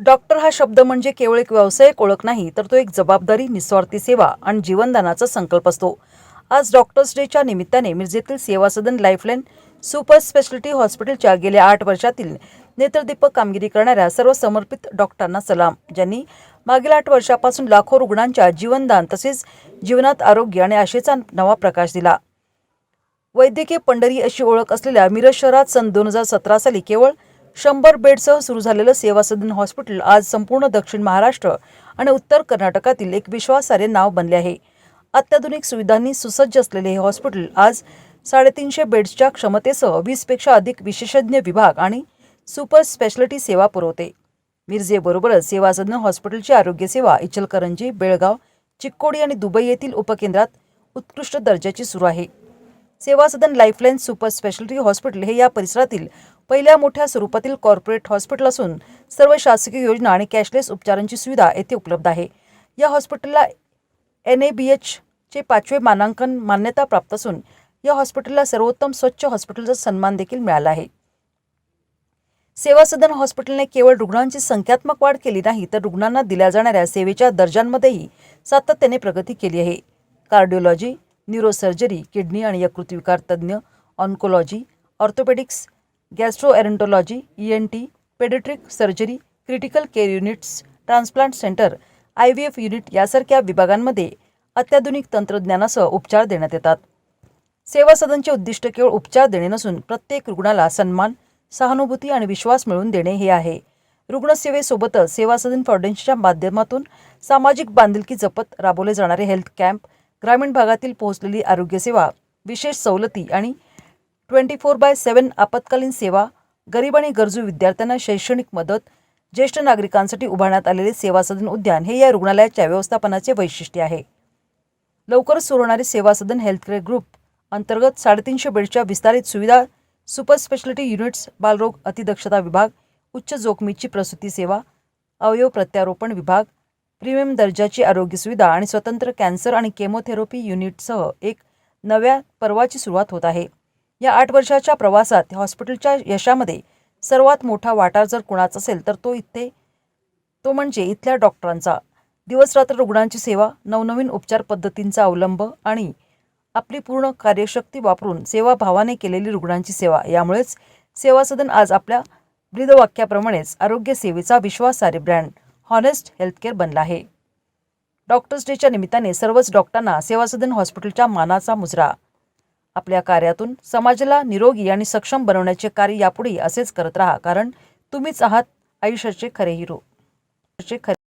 Doctor हा शब्द म्हणजे केवळ एक व्यावसायिक ओळख नाही तर तो एक जबाबदारी निस्वार्थी सेवा आणि जीवनदानाचा संकल्प असतो. आज डॉक्टर्स डेच्या निमित्ताने मिरजेतील सेवा सदन लाईफलाईन सुपर स्पेशालिटी हॉस्पिटलच्या गेल्या आठ वर्षातील नेत्रदीपक कामगिरी करणाऱ्या सर्व समर्पित डॉक्टरांना सलाम ज्यांनी मागील आठ वर्षापासून लाखो रुग्णांच्या जीवनदान तसेच जीवनात आरोग्य आणि आशेचा नवा प्रकाश दिला. वैद्यकीय पंढरी अशी ओळख असलेल्या मिरज शहरात सन दोन हजार सतरा साली केवळ शंभर बेडसह सुरू झालेलं सेवा सदन हॉस्पिटल आज संपूर्ण दक्षिण महाराष्ट्र आणि उत्तर कर्नाटकातील एक विश्वासार्ह नाव बनले आहे. अत्याधुनिक सुविधांनी सुसज्ज असलेले हे हॉस्पिटल आज साडेतीनशे बेड्सच्या क्षमतेसह वीसपेक्षा अधिक विशेषज्ञ विभाग आणि सुपर स्पेशालिटी सेवा पुरवते. मिरजेबरोबरच सेवा सदन हॉस्पिटलची आरोग्यसेवा इचलकरंजी बेळगाव चिक्कोडी आणि दुबई येथील उपकेंद्रात उत्कृष्ट दर्जाची सुरू आहे. Seva Sadan lifeline super speciality hospital हे या परिसरातील पहिल्या मोठ्या स्वरूपातील कॉर्पोरेट हॉस्पिटल असून सर्व शासकीय योजना आणि कॅशलेस उपचारांची सुविधा येथे उपलब्ध आहे. या हॉस्पिटलला एन ए बी एचचे पाचवे मानांकन मान्यता प्राप्त असून या हॉस्पिटलला सर्वोत्तम स्वच्छ हॉस्पिटलचा सन्मान देखील मिळाला आहे. सेवा सदन हॉस्पिटलने केवळ रुग्णांची संख्यात्मक वाढ केली नाही तर रुग्णांना दिल्या जाणाऱ्या सेवेच्या दर्जांमध्येही सातत्याने प्रगती केली आहे. कार्डिओलॉजी न्यूरोसर्जरी किडनी आणि यकृतविकार तज्ज्ञ oncology orthopaedics gastroenterology E N T paediatric surgery critical care units transplant centre I V F unit यासारख्या विभागांमध्ये अत्याधुनिक तंत्रज्ञानासह उपचार देण्यात येतात. सेवा सदनचे उद्दिष्ट केवळ उपचार देणे नसून प्रत्येक रुग्णाला सन्मान सहानुभूती आणि विश्वास मिळवून देणे हे आहे. रुग्णसेवेसोबतच सेवा सदन फाउंडेशनच्या माध्यमातून सामाजिक बांधिलकी जपत राबवले जाणारे हेल्थ कॅम्प ग्रामीण भागातील पोहोचलेली आरोग्यसेवा विशेष सवलती आणि ट्वेंटी फोर बाय सेवन आपत्कालीन सेवा गरीब आणि गरजू विद्यार्थ्यांना शैक्षणिक मदत ज्येष्ठ नागरिकांसाठी उभारण्यात आलेले सेवा सदन उद्यान हे या रुग्णालयाच्या व्यवस्थापनाचे वैशिष्ट्य आहे. लवकरच सुरू होणारे सेवा सदन हेल्थकेअर ग्रुप अंतर्गत साडेतीनशे बेडच्या विस्तारित सुविधा सुपर स्पेशालिटी युनिट्स बालरोग अतिदक्षता विभाग उच्च जोखमीची प्रसूती सेवा अवयव प्रत्यारोपण विभाग प्रीमियम दर्जाची आरोग्य सुविधा आणि स्वतंत्र कॅन्सर आणि केमोथेरपी युनिटसह एक नव्या पर्वाची सुरुवात होत आहे. या आठ वर्षाच्या प्रवासात हॉस्पिटलच्या यशामध्ये सर्वात मोठा वाटा जर कुणाचा असेल तर तो इथे तो म्हणजे इथल्या डॉक्टरांचा. दिवसरात्र रुग्णांची सेवा नवनवीन उपचार पद्धतींचा अवलंब आणि आपली पूर्ण कार्यशक्ती वापरून सेवाभावाने केलेली रुग्णांची सेवा. यामुळेच सेवा सदन आज आपल्या ब्रीदवाक्याप्रमाणेच आरोग्य सेवेचा विश्वासार्ह ब्रँड हॉनेस्ट हेल्थकेअर बनला आहे. डॉक्टर्स डेच्या निमित्ताने सर्वच डॉक्टरांना सेवासदन हॉस्पिटलच्या मानाचा मुजरा. आपल्या कार्यातून समाजाला निरोगी आणि सक्षम बनवण्याचे कार्य यापुढे असेच करत राहा कारण तुम्हीच आहात आयुष्याचे खरे हिरो. खरे